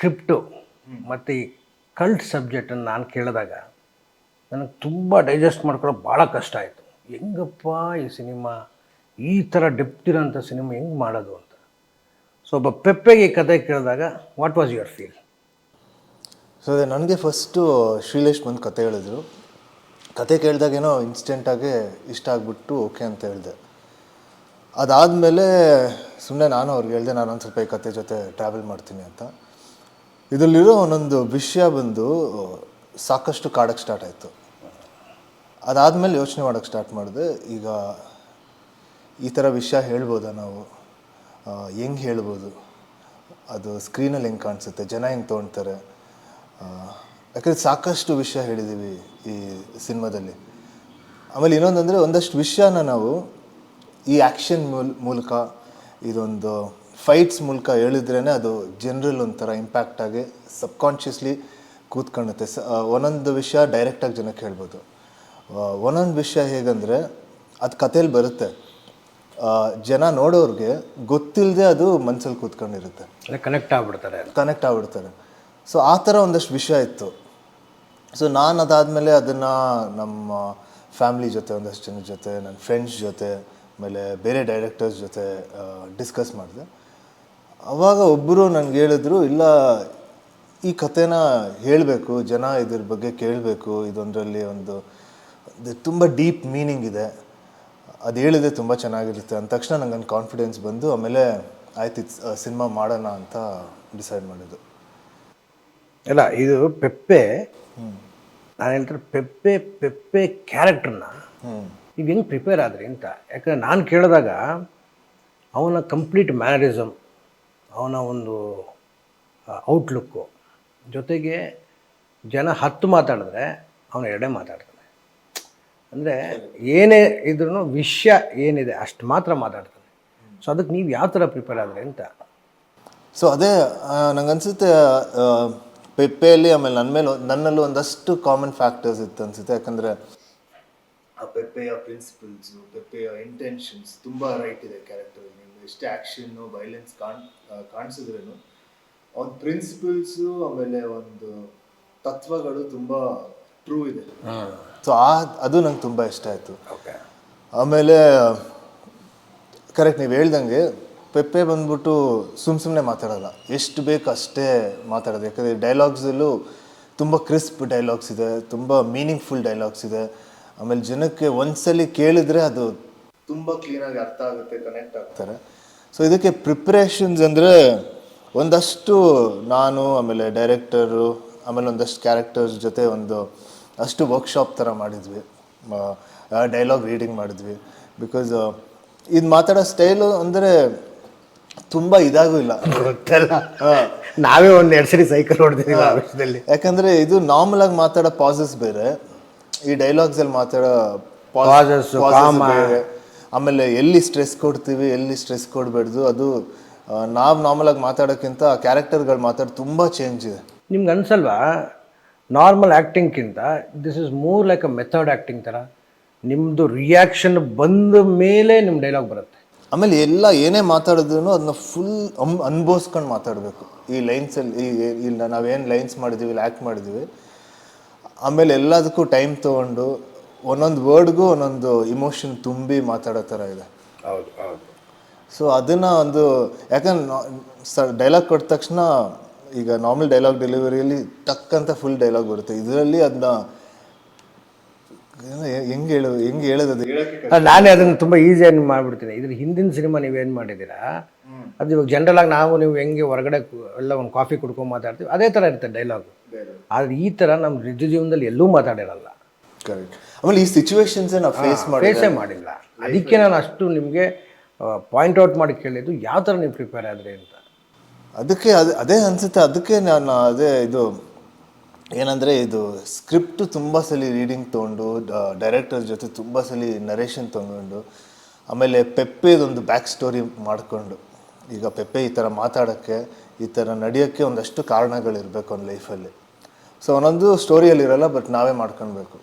Script ಮತ್ತು ಈ cult ಸಬ್ಜೆಕ್ಟನ್ನು ನಾನು ಕೇಳಿದಾಗ ನನಗೆ ತುಂಬ ಡೈಜೆಸ್ಟ್ ಮಾಡ್ಕೊಳ್ಳೋಕೆ ಭಾಳ ಕಷ್ಟ ಆಯಿತು. ಹೆಂಗಪ್ಪ ಈ ಸಿನಿಮಾ? ಈ ಥರ ಡೆಪ್ತ್ ಇರೋಂಥ ಸಿನಿಮಾ ಹೆಂಗೆ ಮಾಡೋದು ಅಂತ. ಸೊ ಒಬ್ಬ ಪೆಪ್ಪೆಗೆ ಈ ಕತೆ ಕೇಳಿದಾಗ what was your feel so ಅದೇ ನನಗೆ ಫಸ್ಟು ಶ್ರೀಲೇಶ್ ಬಂದು ಕತೆ ಹೇಳಿದ್ರು. ಕತೆ ಕೇಳಿದಾಗೇನೋ ಇನ್ಸ್ಟೆಂಟಾಗಿ ಇಷ್ಟ ಆಗಿಬಿಟ್ಟು ಓಕೆ ಅಂತ ಹೇಳಿದೆ. ಅದಾದಮೇಲೆ ಸುಮ್ಮನೆ ನಾನು ಅವ್ರಿಗೆ ಹೇಳಿದೆ ನಾನು ಒಂದು ಸ್ವಲ್ಪ ಈ ಕತೆ ಜೊತೆ ಟ್ರಾವೆಲ್ ಮಾಡ್ತೀನಿ ಅಂತ. ಇದರಲ್ಲಿರೋ ಒಂದೊಂದು ವಿಷಯ ಬಂದು ಸಾಕಷ್ಟು ಕಾಡಕ್ಕೆ ಸ್ಟಾರ್ಟ್ ಆಯಿತು. ಅದಾದಮೇಲೆ ಯೋಚನೆ ಮಾಡೋಕ್ಕೆ ಸ್ಟಾರ್ಟ್ ಮಾಡಿದೆ. ಈಗ ಈ ಥರ ವಿಷಯ ಹೇಳ್ಬೋದಾ ನಾವು? ಹೆಂಗೆ ಹೇಳ್ಬೋದು? ಅದು ಸ್ಕ್ರೀನಲ್ಲಿ ಹೆಂಗೆ ಕಾಣಿಸುತ್ತೆ? ಜನ ಹೆಂಗೆ ತೊಗೊಳ್ತಾರೆ ಯಾಕಂದರೆ ಸಾಕಷ್ಟು ವಿಷಯ ಹೇಳಿದ್ದೀವಿ ಈ ಸಿನಿಮಾದಲ್ಲಿ. ಆಮೇಲೆ ಇನ್ನೊಂದಂದರೆ ಒಂದಷ್ಟು ವಿಷಯನ ನಾವು ಈ ಆ್ಯಕ್ಷನ್ ಮೂಲ್, ಮೂಲಕ ಇದೊಂದು ಫೈಟ್ಸ್ ಮೂಲಕ ಹೇಳಿದ್ರೇ ಅದು ಜನರಲ್ ಒಂಥರ ಇಂಪ್ಯಾಕ್ಟ್ ಆಗಿ ಸಬ್ಕಾನ್ಷಿಯಸ್ಲಿ ಕೂತ್ಕೊಳ್ಳುತ್ತೆ. ಸ ಒಂದೊಂದು ವಿಷಯ ಡೈರೆಕ್ಟಾಗಿ ಜನಕ್ಕೆ ಹೇಳ್ಬೋದು. ಒಂದೊಂದು ವಿಷಯ ಹೇಗಂದರೆ ಅದು ಕಥೆಯಲ್ಲಿ ಬರುತ್ತೆ. ಜನ ನೋಡೋರಿಗೆ ಗೊತ್ತಿಲ್ಲದೆ ಅದು ಮನಸ್ಸಲ್ಲಿ ಕೂತ್ಕೊಂಡಿರುತ್ತೆ. ಕನೆಕ್ಟ್ ಆಗ್ಬಿಡ್ತಾರೆ ಕನೆಕ್ಟ್ ಆಗ್ಬಿಡ್ತಾರೆ. ಸೊ ಆ ಥರ ಒಂದಷ್ಟು ವಿಷಯ ಇತ್ತು. ಸೊ ನಾನು ಅದಾದಮೇಲೆ ಅದನ್ನು ನಮ್ಮ ಫ್ಯಾಮ್ಲಿ ಜೊತೆ ಒಂದಷ್ಟು ಜನ ಜೊತೆ ನನ್ನ ಫ್ರೆಂಡ್ಸ್ ಜೊತೆ ಆಮೇಲೆ ಬೇರೆ ಡೈರೆಕ್ಟರ್ಸ್ ಜೊತೆ ಡಿಸ್ಕಸ್ ಮಾಡಿದೆ. ಅವಾಗ ಒಬ್ಬರು ನನಗೆ ಹೇಳಿದ್ರು ಇಲ್ಲ ಈ ಕಥೆನ ಹೇಳಬೇಕು ಜನ ಇದ್ರ ಬಗ್ಗೆ ಕೇಳಬೇಕು ಇದೊಂದರಲ್ಲಿ ಒಂದು ತುಂಬ ಡೀಪ್ ಮೀನಿಂಗ್ ಇದೆ ಅದು ಹೇಳಿದ್ರೆ ತುಂಬ ಚೆನ್ನಾಗಿರುತ್ತೆ. ಅಂದ ತಕ್ಷಣ ನಂಗೆ ಒಂದು ಕಾನ್ಫಿಡೆನ್ಸ್ ಬಂದು ಆಮೇಲೆ ಆಯ್ತು ಸಿನಿಮಾ ಮಾಡೋಣ ಅಂತ ಡಿಸೈಡ್ ಮಾಡಿದ್ದು. ಇಲ್ಲ ಇದು ಪೆಪ್ಪೆ ನಾನು ಹೇಳ್ತಾರೆ ಪೆಪ್ಪೆ ಪೆಪ್ಪೆ ಕ್ಯಾರೆಕ್ಟರ್ನ ಹ್ಞೂ ನೀವು ಹೆಂಗೆ ಪ್ರಿಪೇರ್ ಆದ್ರಿ ಅಂತ? ಯಾಕಂದ್ರೆ ನಾನು ಕೇಳಿದಾಗ ಅವನ ಕಂಪ್ಲೀಟ್ ಮ್ಯಾನರಿಸಮ್ ಅವನ ಒಂದು ಔಟ್ಲುಕ್ಕು ಜೊತೆಗೆ ಜನ ಹತ್ತು ಮಾತಾಡಿದ್ರೆ ಅವನು ಎರಡೇ ಮಾತಾಡ್ತಾನೆ. ಅಂದರೆ ಏನೇ ಇದ್ರೂ ವಿಷಯ ಏನಿದೆ ಅಷ್ಟು ಮಾತ್ರ ಮಾತಾಡ್ತಾನೆ. ಸೊ ಅದಕ್ಕೆ ನೀವು ಯಾವ ಥರ ಪ್ರಿಪೇರ್ ಆದರೆ ಅಂತ? ಸೊ ಅದೇ ನಂಗೆ ಅನ್ಸುತ್ತೆ ಆ, ಪೆಪ್ಪೆಯಲ್ಲಿ ಆಮೇಲೆ ನನ್ನ ಮೇಲೆ ನನ್ನಲ್ಲೂ ಒಂದಷ್ಟು ಕಾಮನ್ ಫ್ಯಾಕ್ಟರ್ಸ್ ಇತ್ತು ಅನಿಸುತ್ತೆ. ಯಾಕಂದರೆ ಆ ಪೆಪ್ಪೆಯ ಪ್ರಿನ್ಸಿಪಲ್ಸು ಪೆಪ್ಪೆಯ ಇಂಟೆನ್ಷನ್ಸ್ ತುಂಬ ರೈಟ್ ಇದೆ ಕ್ಯಾರೆಕ್ಟರ್ ನಿಮ್ಗೆ ಎಷ್ಟು ಆ್ಯಕ್ಷನ್ನು ವೈಲೆನ್ಸ್ ಕಾಣ್ ಕಾಣಿಸಿದ್ರೂ ಅವ್ನ ಪ್ರಿನ್ಸಿಪಲ್ಸು ಆಮೇಲೆ ಒಂದು ತತ್ವಗಳು ತುಂಬ ಟ್ರೂ ಇದೆ. ಸೊ ಆ ಅದು ನಂಗೆ ತುಂಬ ಇಷ್ಟ ಆಯಿತು. ಓಕೆ ಆಮೇಲೆ ಕರೆಕ್ಟ್ ನೀವು ಹೇಳ್ದಂಗೆ ಪೆಪ್ಪೆ ಬಂದ್ಬಿಟ್ಟು ಸುಮ್ಮ ಸುಮ್ಮನೆ ಮಾತಾಡಲ್ಲ. ಎಷ್ಟು ಬೇಕು ಅಷ್ಟೇ ಮಾತಾಡೋದು. ಯಾಕಂದರೆ ಡೈಲಾಗ್ಸಲ್ಲೂ ತುಂಬ ಕ್ರಿಸ್ಪ್ ಡೈಲಾಗ್ಸ್ ಇದೆ ತುಂಬ ಮೀನಿಂಗ್ಫುಲ್ ಡೈಲಾಗ್ಸ್ ಇದೆ. ಆಮೇಲೆ ಜನಕ್ಕೆ ಒಂದ್ಸಲಿ ಕೇಳಿದ್ರೆ ಅದು ತುಂಬ ಕ್ಲೀನಾಗಿ ಅರ್ಥ ಆಗುತ್ತೆ ಕನೆಕ್ಟ್ ಆಗ್ತಾರೆ ಸೊ ಇದಕ್ಕೆ ಪ್ರಿಪ್ರೇಷನ್ಸ್ ಅಂದರೆ ಒಂದಷ್ಟು ನಾನು ಆಮೇಲೆ ಡೈರೆಕ್ಟರು ಆಮೇಲೆ ಒಂದಷ್ಟು ಕ್ಯಾರೆಕ್ಟರ್ಸ್ ಜೊತೆ ಒಂದು ಅಷ್ಟು ವರ್ಕ್ಶಾಪ್ ಥರ ಮಾಡಿದ್ವಿ. ಡೈಲಾಗ್ ರೀಡಿಂಗ್ ಮಾಡಿದ್ವಿ. ಬಿಕಾಸ್ ಇದು ಮಾತಾಡೋ ಸ್ಟೈಲು ಅಂದರೆ ತುಂಬ ಇದಾಗೂ ಇಲ್ಲ. ನಾವೇ ಒಂದು ಎರಡು ಸರಿ ಸೈಕಲ್ ಹೊಡೆದಿದ್ದೀವಿ ಆ ವಿಷಯದಲ್ಲಿ. ಯಾಕಂದರೆ ಇದು ನಾರ್ಮಲ್ ಆಗಿ ಮಾತಾಡೋ ಪಾಸಸ್ ಬೇರೆ. ಈ ಮಾತಾಡೋ Pauses, comma. ಬೇರೆ. ಆಮೇಲೆ ಎಲ್ಲಿ ಸ್ಟ್ರೆಸ್ ಕೊಡ್ತೀವಿ ಎಲ್ಲಿ ಸ್ಟ್ರೆಸ್ ಕೊಡಬಾರ್ದು ಅದು ನಾವು ನಾರ್ಮಲ್ ಆಗಿ ಮಾತಾಡೋಕ್ಕಿಂತ ಕ್ಯಾರೆಕ್ಟರ್ಗಳು ಮಾತಾಡೋ ತುಂಬ ಚೇಂಜ್ ಇದೆ. ನಿಮ್ಗೆ ಅನ್ಸಲ್ವಾ? Normal ಆ್ಯಕ್ಟಿಂಗ್ಗಿಂತ this is more like a method acting ಥರ ನಿಮ್ಮದು ರಿಯಾಕ್ಷನ್ ಬಂದ ಮೇಲೆ ನಿಮ್ಮ ಡೈಲಾಗ್ ಬರುತ್ತೆ. ಆಮೇಲೆ ಎಲ್ಲ ಏನೇ ಮಾತಾಡಿದ್ರು ಅದನ್ನ ಫುಲ್ ಅನ್ ಅನ್ಭವಿಸ್ಕೊಂಡು ಮಾತಾಡಬೇಕು. ಈ ಲೈನ್ಸಲ್ಲಿ ಈ ಇಲ್ಲ ನಾವೇನು ಲೈನ್ಸ್ ಮಾಡಿದ್ದೀವಿ ಇಲ್ಲ ಆ್ಯಕ್ಟ್ ಮಾಡಿದ್ದೀವಿ ಆಮೇಲೆ ಎಲ್ಲದಕ್ಕೂ ಟೈಮ್ ತಗೊಂಡು ಒಂದೊಂದು ವರ್ಡ್ಗೂ ಒಂದೊಂದು ಇಮೋಷನ್ ತುಂಬಿ ಮಾತಾಡೋ ಥರ ಇದೆ. ಹೌದು ಹೌದು. ಸೊ ಅದನ್ನು ಒಂದು ಯಾಕಂದ್ರೆ ಡೈಲಾಗ್ ಕೊಟ್ಟ ತಕ್ಷಣ ಈಗ ನಾರ್ಮಲ್ ಡೈಲಾಗ್ ಡೆಲಿವರಿಯಲ್ಲಿ ತಕ್ಕಂತ ಅಂತ ಫುಲ್ ಡೈಲಾಗ್ ಬರುತ್ತೆ. ಇದರಲ್ಲಿ ಅದನ್ನ ಹೆಂಗೆ ಹೇಳೋ ಹೆಂಗೆ ಹೇಳೋದು ಅದು? ನಾನೇ ಅದನ್ನು ತುಂಬ ಈಸಿಯಾಗಿ ಮಾಡಿಬಿಡ್ತೀನಿ. ಇದ್ರ ಹಿಂದಿನ ಸಿನಿಮಾ ನೀವೇನು ಮಾಡಿದ್ದೀರಾ? ಅದು ಇವಾಗ ಜನರಲ್ ಆಗಿ ನಾವು ನೀವು ಹೆಂಗೆ ಹೊರಗಡೆ ಎಲ್ಲ ಒಂದು ಕಾಫಿ ಕುಡ್ಕೊಂಡು ಮಾತಾಡ್ತೀವಿ ಅದೇ ಥರ ಇರುತ್ತೆ ಡೈಲಾಗು ಆದರೆ ಈ ಥರ ನಮ್ಮ ನಿಜ ಜೀವನದಲ್ಲಿ ಎಲ್ಲೂ ಮಾತಾಡಿರಲ್ಲ. ಕರೆಕ್ಟ್ ಆಮೇಲೆ ಈ ಸಿಚುವೇಶನ್ಸೇ ನಾವು ಫೇಸ್ ಮಾಡಿ ಫೇಸೇ ಮಾಡಿಲ್ಲ. ಅದಕ್ಕೆ ನಾನು ಅಷ್ಟು ನಿಮಗೆ ಪಾಯಿಂಟ್ ಔಟ್ ಮಾಡಿ ಕೇಳಿದ್ದು ಯಾವ ಥರ ನೀವು ಪ್ರಿಪೇರ್ ಆದರೆ ಅಂತ. ಅದಕ್ಕೆ ಅದು ಅದೇ ಅನಿಸುತ್ತೆ. ಅದಕ್ಕೆ ನಾನು ಅದೇ ಇದು ಏನಂದರೆ ಇದು ಸ್ಕ್ರಿಪ್ಟ್ ತುಂಬ ಸಲ ರೀಡಿಂಗ್ ತೊಗೊಂಡು ಡೈರೆಕ್ಟರ್ ಜೊತೆ ತುಂಬ ಸಲ ನರೇಷನ್ ತೊಗೊಂಡು ಆಮೇಲೆ ಪೆಪ್ಪೆದೊಂದು ಬ್ಯಾಕ್ ಸ್ಟೋರಿ ಮಾಡಿಕೊಂಡು ಈಗ ಪೆಪ್ಪೆ ಈ ಥರ ಮಾತಾಡೋಕ್ಕೆ ಈ ಥರ ನಡೆಯೋಕ್ಕೆ ಒಂದಷ್ಟು ಕಾರಣಗಳಿರಬೇಕು ಅವ್ನ ಲೈಫಲ್ಲಿ ಸೊ ಅವನೊಂದು ಸ್ಟೋರಿಯಲ್ಲಿ ಇರಲ್ಲ ಬಟ್ ನಾವೇ ಮಾಡ್ಕೊಳ್ಬೇಕು.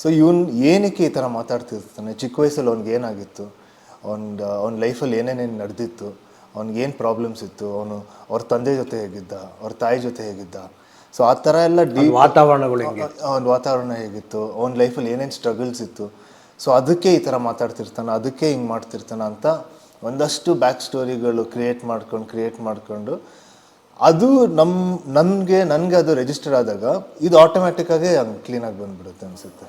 ಸೊ ಇವನ್ ಏನಕ್ಕೆ ಈ ಥರ ಮಾತಾಡ್ತಿರ್ತಾನೆ? ಚಿಕ್ಕ ವಯಸ್ಸಲ್ಲಿ ಅವ್ನಿಗೆ ಏನಾಗಿತ್ತು? ಅವ್ನ ಅವ್ನ ಲೈಫಲ್ಲಿ ಏನೇನೇನು ನಡೆದಿತ್ತು? ಅವ್ನಿಗೇನು ಪ್ರಾಬ್ಲಮ್ಸ್ ಇತ್ತು? ಅವನು ಅವ್ರ ತಂದೆ ಜೊತೆ ಹೇಗಿದ್ದ? ಅವ್ರ ತಾಯಿ ಜೊತೆ ಹೇಗಿದ್ದ? ಸೊ ಆ ಥರ ಎಲ್ಲ ಡೀ ವಾತಾವರಣಗಳು ಅವ್ನ ಅವನ ವಾತಾವರಣ ಹೇಗಿತ್ತು? ಅವ್ನ ಲೈಫಲ್ಲಿ ಏನೇನು ಸ್ಟ್ರಗಲ್ಸ್ ಇತ್ತು? ಸೊ ಅದಕ್ಕೆ ಈ ಥರ ಮಾತಾಡ್ತಿರ್ತಾನೆ ಅದಕ್ಕೆ ಹಿಂಗೆ ಮಾಡ್ತಿರ್ತಾನೆ ಅಂತ ಒಂದಷ್ಟು ಬ್ಯಾಕ್ ಸ್ಟೋರಿಗಳು ಕ್ರಿಯೇಟ್ ಮಾಡ್ಕೊಂಡು ಕ್ರಿಯೇಟ್ ಮಾಡ್ಕೊಂಡು ಅದು ನಮ್ಮ ನನಗೆ ನನಗೆ ಅದು ರಿಜಿಸ್ಟರ್ ಆದಾಗ ಇದು ಆಟೋಮ್ಯಾಟಿಕ್ಕಾಗಿ ಕ್ಲೀನ್ ಕ್ಲೀನಾಗಿ ಬಂದ್ಬಿಡುತ್ತೆ ಅನಿಸುತ್ತೆ.